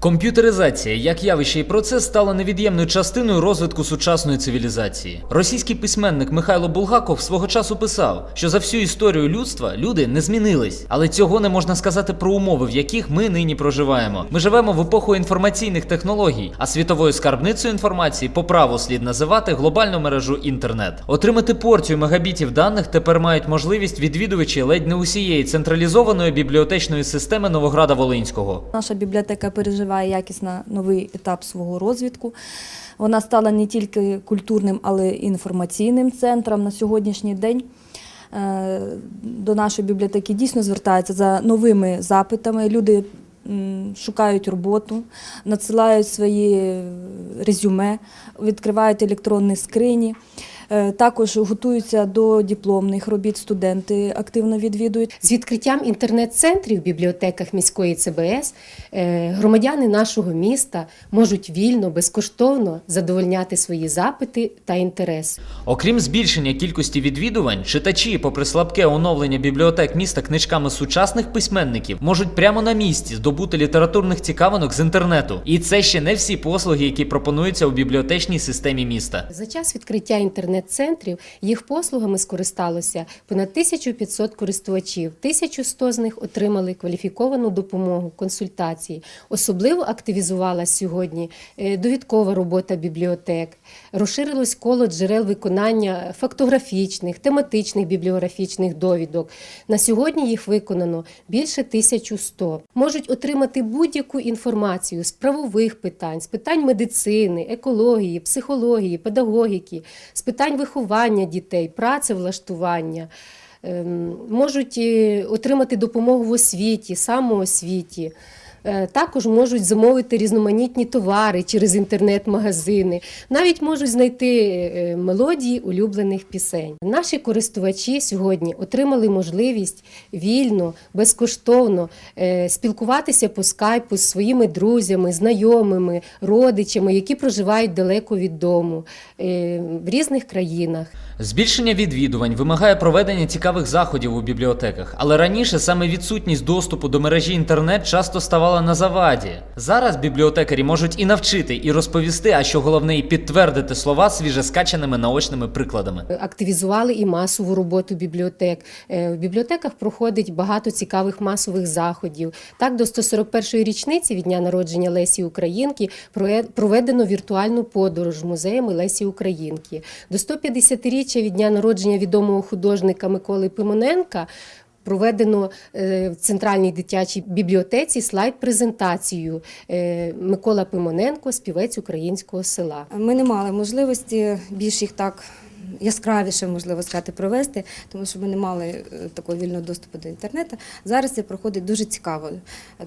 Комп'ютеризація як явище і процес стала невід'ємною частиною розвитку сучасної цивілізації. Російський письменник Михайло Булгаков свого часу писав, що за всю історію людства люди не змінились, але цього не можна сказати про умови, в яких ми нині проживаємо. Ми живемо в епоху інформаційних технологій, а світовою скарбницею інформації по праву слід називати глобальну мережу інтернет. Отримати порцію мегабітів даних тепер мають можливість відвідувачі ледь не усієї централізованої бібліотечної системи Новограда Волинського. Наша бібліотека переживає якісно новий етап свого розвитку. Вона стала не тільки культурним, але й інформаційним центром на сьогоднішній день. е, До нашої бібліотеки дійсно звертаються за новими запитами. Люди шукають роботу, надсилають свої резюме, відкривають електронні скрині. Е, Також готуються до дипломних робіт. Студенти активно відвідують. З відкриттям інтернет-центрів в бібліотеках міської ЦБС е, громадяни нашого міста можуть вільно, безкоштовно задовольняти свої запити та інтереси. Окрім збільшення кількості відвідувань, читачі, попри слабке оновлення бібліотек міста книжками сучасних письменників, можуть прямо на місці здобути літературних цікавинок з інтернету. І це ще не всі послуги, які пропонуються у бібліотечній системі міста. За час відкриття інтернет-центрів їх послугами скористалося понад 1500 користувачів. 1100 з них отримали кваліфіковану допомогу, консультації. Особливо активізувалася сьогодні е, довідкова робота бібліотек. Розширилось коло джерел виконання фактографічних, тематичних бібліографічних довідок. На сьогодні їх виконано більше 1100. Можуть отримати будь-яку інформацію з правових питань, з питань медицини, екології, психології, педагогіки, з питань виховання дітей, працевлаштування. Ем, Можуть е, отримати допомогу в освіті, самоосвіті. Е, Також можуть замовити різноманітні товари через інтернет-магазини, навіть можуть знайти е, мелодії улюблених пісень. Наші користувачі сьогодні отримали можливість вільно, безкоштовно е, спілкуватися по скайпу з своїми друзями, знайомими, родичами, які проживають далеко від дому е, в різних країнах. Збільшення відвідувань вимагає проведення цікавих заходів у бібліотеках, але раніше саме відсутність доступу до мережі інтернет часто ставала на заваді. Зараз бібліотекарі можуть і навчити, і розповісти, а що головне, і підтвердити слова свіжескаченими наочними прикладами. активізували і масову роботу бібліотек. Е, В бібліотеках проходить багато цікавих масових заходів. Так, до 141-ї річниці від дня народження Лесі Українки проведено віртуальну подорож музеями Лесі Українки. До 150-річчя від дня народження відомого художника Миколи Пимоненка. Проведено е, в центральній дитячій бібліотеці слайд-презентацію е, Микола Пимоненко, співець українського села. Ми не мали можливості більш їх так яскравіше, можливо сказати, провести, тому що ми не мали е, такого вільного доступу до інтернету. Зараз це проходить дуже цікаво,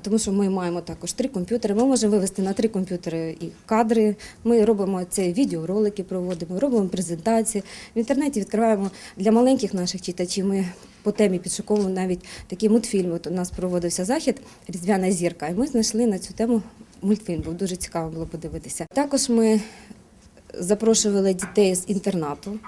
тому що ми маємо також три комп'ютери. Ми можемо вивести на три комп'ютери і кадри. Ми робимо це відеоролики, проводимо, робимо презентації. В інтернеті відкриваємо для маленьких наших читачів. Ми по темі підшуковуємо навіть такі мультфільми. От у нас проводився захід Різдвяна зірка, і ми знайшли на цю тему мультфільм. Був дуже цікаво було подивитися. Також ми запрошували дітей з інтернату.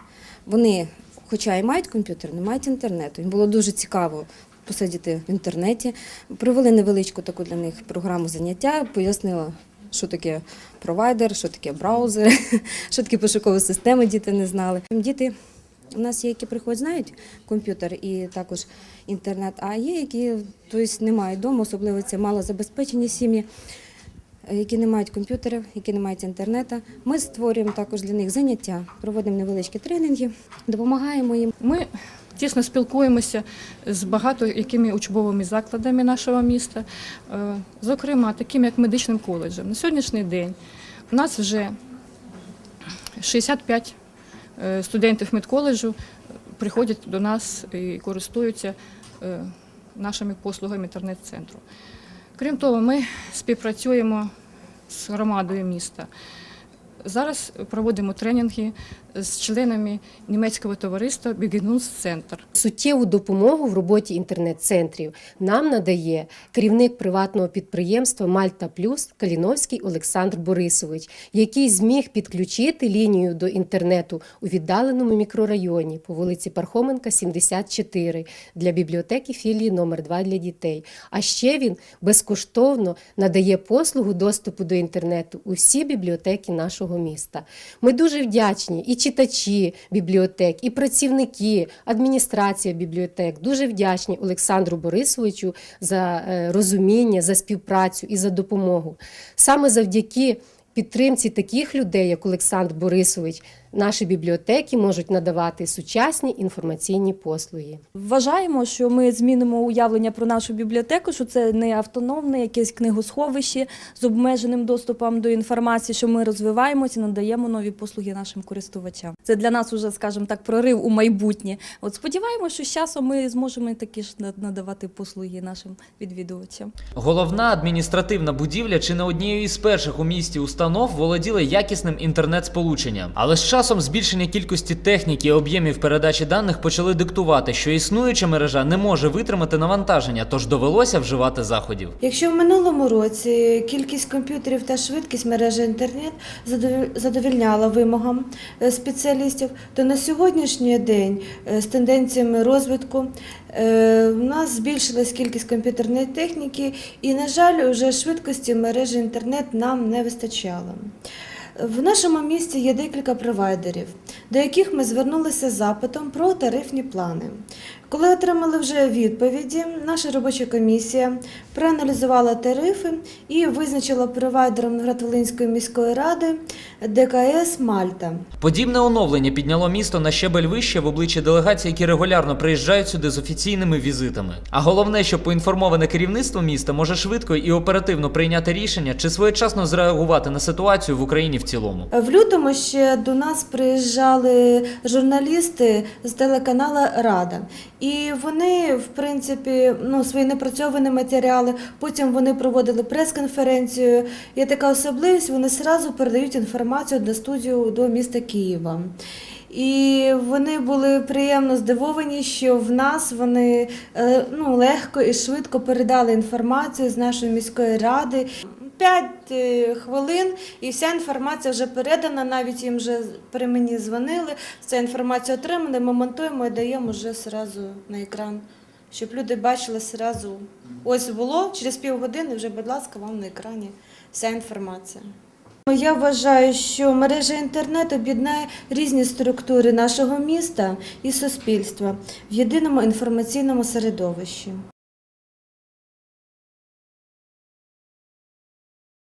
Вони, хоча і мають комп'ютер, не мають інтернету. Їм було дуже цікаво посидіти в інтернеті. Провели невеличку таку для них програму заняття, пояснила, що таке провайдер, що таке браузер, що таке пошукова система, діти не знали. Діти у нас є, які приходять, знають комп'ютер і також інтернет, а є, які тобто, не мають вдома, особливо це малозабезпечені сім'ї які не мають комп'ютерів, які не мають інтернету. Ми створюємо також для них заняття, проводимо невеличкі тренінги, допомагаємо їм. Ми тісно спілкуємося з багато якими учбовими закладами нашого міста, е, зокрема, таким як медичним коледжем. На сьогоднішній день у нас вже 65 е, студентів медколеджу приходять до нас і користуються е, нашими послугами інтернет-центру. Крім того, ми співпрацюємо з громадою міста. Зараз проводимо тренінги з членами німецького товариства Бігенунс-центр. Суттєву допомогу в роботі інтернет-центрів нам надає керівник приватного підприємства Мальта Плюс Каліновський Олександр Борисович, який зміг підключити лінію до інтернету у віддаленому мікрорайоні по вулиці Пархоменка, 74 для бібліотеки філії номер 2 для дітей. А ще він безкоштовно надає послугу доступу до інтернету у всі бібліотеки нашого міста. Ми дуже вдячні і читачі бібліотек, і працівники, адміністрація бібліотек. Дуже вдячні Олександру Борисовичу за е, розуміння, за співпрацю і за допомогу. Саме завдяки підтримці таких людей, як Олександр Борисович, наші бібліотеки можуть надавати сучасні інформаційні послуги. Вважаємо, що ми змінимо уявлення про нашу бібліотеку, що це не автономне якесь книгосховище з обмеженим доступом до інформації, що ми розвиваємося надаємо нові послуги нашим користувачам. Це для нас уже, скажімо так, прорив у майбутнє. От сподіваємося, що з часом ми зможемо такі ж надавати послуги нашим відвідувачам. Головна адміністративна будівля чи не однією із перших у місті установ володіла якісним інтернет-сполученням. Але з часом збільшення кількості техніки і об'ємів передачі даних почали диктувати, що існуюча мережа не може витримати навантаження, тож довелося вживати заходів. Якщо в минулому році кількість комп'ютерів та швидкість мережі інтернет задовільняла вимогам е, спеціалістів, то на сьогоднішній день е, з тенденціями розвитку е, в нас збільшилась кількість комп'ютерної техніки, і, на жаль, вже швидкості мережі інтернет нам не вистачало. В нашому місті є декілька провайдерів, до яких ми звернулися з запитом про тарифні плани. Коли отримали вже відповіді, наша робоча комісія проаналізувала тарифи і визначила провайдером Новоград-Волинської міської ради ДКС Мальта. Подібне оновлення підняло місто на щебель вище в обличчі делегацій, які регулярно приїжджають сюди з офіційними візитами. А головне, що поінформоване керівництво міста може швидко і оперативно прийняти рішення чи своєчасно зреагувати на ситуацію в Україні в цілому. В лютому ще до нас приїжджали журналісти з телеканалу Рада, і вони, в принципі, ну свої напрацьовані матеріали. Потім вони проводили прес-конференцію. Є така особливість, вони одразу передають інформацію на студію до міста Києва. І вони були приємно здивовані, що в нас вони е, ну, легко і швидко передали інформацію з нашої міської ради. П'ять е, хвилин і вся інформація вже передана. Навіть їм вже при мені дзвонили. Ця інформація отримана. Ми монтуємо і даємо вже одразу на екран, щоб люди бачили одразу. Ось було через півгодини. Вже, будь ласка, вам на екрані вся інформація. Я вважаю, що мережа інтернет об'єднає різні структури нашого міста і суспільства в єдиному інформаційному середовищі.